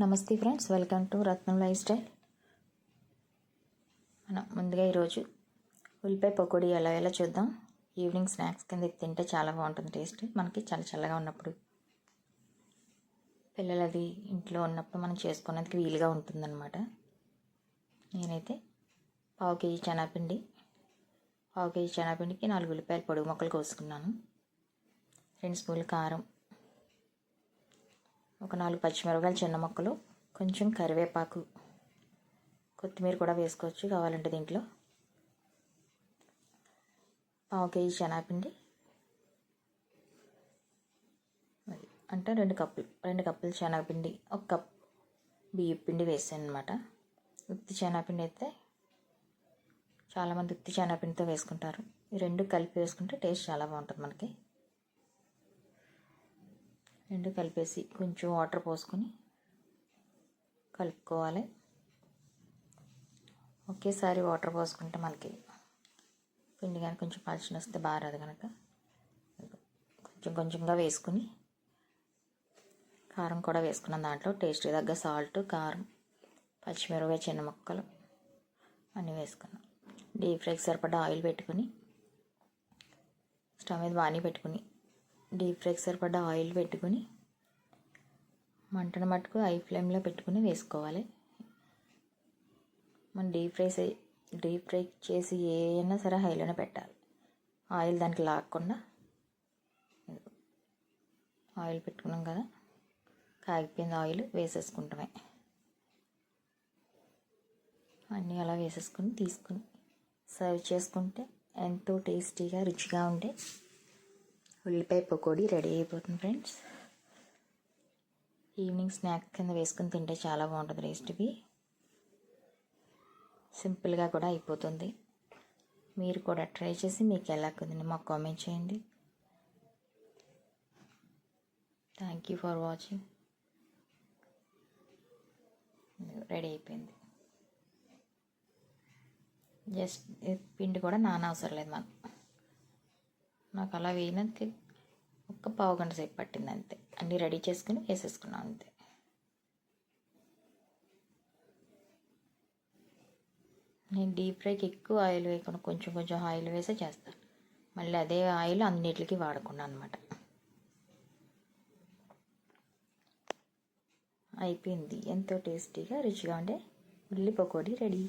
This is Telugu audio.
నమస్తే friends welcome to Ratnam lifestyle. మనం ముందుగా ఈరోజు ఉల్లిపాయ పకోడీ ఎలా ఎలా చూద్దాం. ఈవినింగ్ స్నాక్స్ కింద తింటే చాలా బాగుంటుంది టేస్ట్. మనకి చాలా చల్లగా ఉన్నప్పుడు పిల్లలు అది ఇంట్లో ఉన్నప్పుడు మనం చేసుకునేందుకు వీలుగా ఉంటుందన్నమాట. నేనైతే పావు కేజీ శనగపిండి పావు కేజీ శనగపిండికి నాలుగు ఉల్లిపాయలు పొడుగు మొక్కలు కోసుకున్నాను. రెండు స్పూన్లు కారం ఒక నాలుగు పచ్చిమిరపకాయలు చిన్న మొక్కలు కొంచెం కరివేపాకు కొత్తిమీర కూడా వేసుకోవచ్చు కావాలంటే దీంట్లో. పావు కేజీ శనగపిండి. మరి అంటే రెండు కప్పులు రెండు కప్పులు శనగపిండి ఒక కప్ బియ్య పిండి వేసాను అనమాట ఉత్తి శనగపిండి అయితే చాలామంది ఉత్తి శనగపిండితో వేసుకుంటారు. ఈ రెండు కలిపి వేసుకుంటే టేస్ట్ చాలా బాగుంటుంది మనకి. రెండు కలిపేసి కొంచెం వాటర్ పోసుకొని కలుపుకోవాలి. ఒకేసారి వాటర్ పోసుకుంటే మనకి పిండి కానీ కొంచెం పలచన వస్తే బాగా కనుక కొంచెం కొంచెంగా వేసుకుని కారం కూడా వేసుకున్నాం దాంట్లో టేస్ట్ తగ్గ సాల్ట్ కారం పచ్చిమిరపకాయ చిన్న ముక్కలు అన్నీ వేసుకున్నాం. డీప్ ఫ్రైకి సరిపడా ఆయిల్ పెట్టుకుని స్టవ్ మీద బాగానే పెట్టుకుని డీప్ ఫ్రైకి సరిపడ్డ ఆయిల్ పెట్టుకుని మంటను మట్టుకు హై ఫ్లేమ్లో పెట్టుకుని వేసుకోవాలి. మనం డీప్ ఫ్రై డీప్ ఫ్రై చేసి ఏమైనా సరే హైలోనే పెట్టాలి. ఆయిల్ దానికి లాక్కుండా ఆయిల్ పెట్టుకున్నాం కదా కాగిపోయింది ఆయిల్ వేసేసుకుంటామే. అన్నీ అలా వేసేసుకుని తీసుకుని సర్వ్ చేసుకుంటే ఎంతో టేస్టీగా రుచిగా ఉండే ఉల్లిపాయ పకోడీ రెడీ అయిపోతుంది ఫ్రెండ్స్. ఈవినింగ్ స్నాక్ కింద వేసుకుని తింటే చాలా బాగుంటుంది రెసిపీ సింపుల్గా కూడా అయిపోతుంది. మీరు కూడా ట్రై చేసి మీకు ఎలా కుదిరింది మాకు కామెంట్ చేయండి. Thank you for watching ready అయిపోయింది. జస్ట్ పిండి కూడా నాన అవసరం లేదు మాకు. నాకు అలా వేయడానికి ఒక్క పావు గంట సేపు పట్టింది అంతే అన్నీ రెడీ చేసుకుని వేసేసుకున్నాం అంతే. నేను డీప్ ఫ్రైకి ఎక్కువ ఆయిల్ వేయకుండా కొంచెం కొంచెం ఆయిల్ వేసే చేస్తాను మళ్ళీ అదే ఆయిల్ అన్నిటికి వాడకుండా అనమాట అయిపోయింది. ఎంతో టేస్టీగా రుచిగా ఉండే ఉల్లి పకోడీ రెడీ.